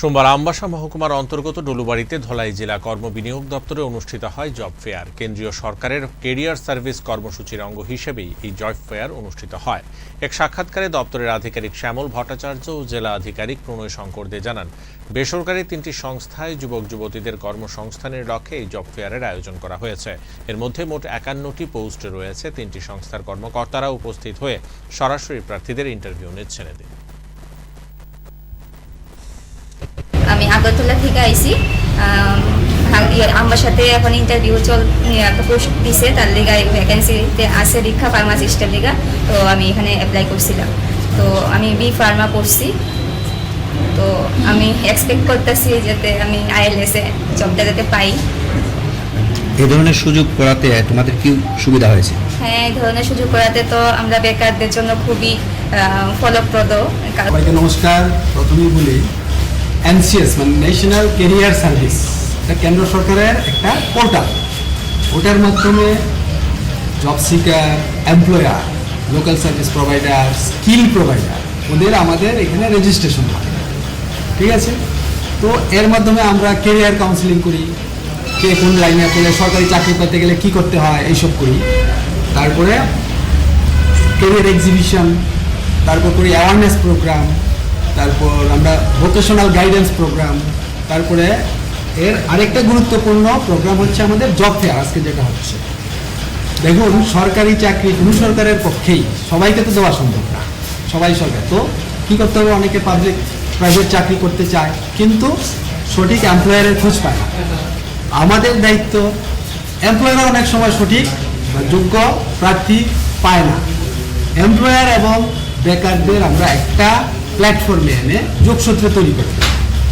সোমবার আমবাসা মহকুমার অন্তর্গত ডলুবাড়িতে ধলাই জেলা কর্ম বিনিয়োগ দপ্তরে অনুষ্ঠিত হয় জব ফেয়ার। কেন্দ্রীয় সরকারের কেরিয়ার সার্ভিস কর্মসূচির অঙ্গ হিসেবেই এই জব ফেয়ার অনুষ্ঠিত হয়। এক সাক্ষাৎকারে দপ্তরের আধিকারিক শ্যামল ভট্টাচার্য ও জেলা আধিকারিক প্রণয় শঙ্কর দে জানান, বেসরকারি তিনটি সংস্থায় যুবক যুবতীদের কর্মসংস্থানের লক্ষ্যে এই জব ফেয়ারের আয়োজন করা হয়েছে। এর মধ্যে মোট একান্নটি পোস্ট রয়েছে। তিনটি সংস্থার কর্মকর্তারা উপস্থিত হয়ে সরাসরি প্রার্থীদের ইন্টারভিউ নিচ্ছেন এদিন আমি আগরতলা থেকে আইছি। আমার সাথে এখন ইন্টারভিউ চল ইয়ে, একটা পোস্ট দিছে তার লেগা ভ্যাকেন্সিতে আছে দীক্ষা ফার্মাসিস্টের লেগা তো আমি এখানে অ্যাপ্লাই করছিলাম। তো আমি বি ফার্মা পড়ছি তো আমি এক্সপেক্ট করতেছি যাতে আমি আইএলএসে জবটা যাতে পাই। এই ধরনের সুযোগ করাতে তোমাদের কি সুবিধা হয়েছে? হ্যাঁ এই ধরনের সুযোগ করাতে তো আমরা বেকারদের জন্য খুবই ফলপ্রদ। নমস্কার। প্রথমেই বলি এনসিএস মানে ন্যাশনাল কেরিয়ার সার্ভিস এটা কেন্দ্র সরকারের একটা পোর্টাল ওটার মাধ্যমে job seeker employer local service provider skill provider ওদের আমাদের এখানে রেজিস্ট্রেশন হয়। ঠিক আছে? তো এর মাধ্যমে আমরা কেরিয়ার কাউন্সিলিং করি, কে কোন লাইনে পেলে সরকারি চাকরি পেতে গেলে কি করতে হয়, এইসব করি। তারপরে কেরিয়ার এক্সিবিশন তারপর করি অ্যাওয়ারনেস প্রোগ্রাম তারপর আমরা ভোকেশনাল গাইডেন্স প্রোগ্রাম তারপরে এর আরেকটা গুরুত্বপূর্ণ প্রোগ্রাম হচ্ছে আমাদের জব ফেয়ার আজকে যেটা হচ্ছে। দেখুন, সরকারি চাকরি কোনো সরকারের পক্ষেই সবাইকে তো দেওয়া সম্ভব না। সবাই সরকার। তো কী করতে হবে? অনেকে পাবলিক প্রাইভেট চাকরি করতে চায়, কিন্তু সঠিক এমপ্লয়ারের খোঁজ পায় না। আমাদের দায়িত্ব এমপ্লয়াররা অনেক সময় সঠিক বা যোগ্য প্রার্থী পায় না। এমপ্লয়ার এবং বেকারদের আমরা একটা প্ল্যাটফর্মে এনে যোগসূত্র তৈরি করতে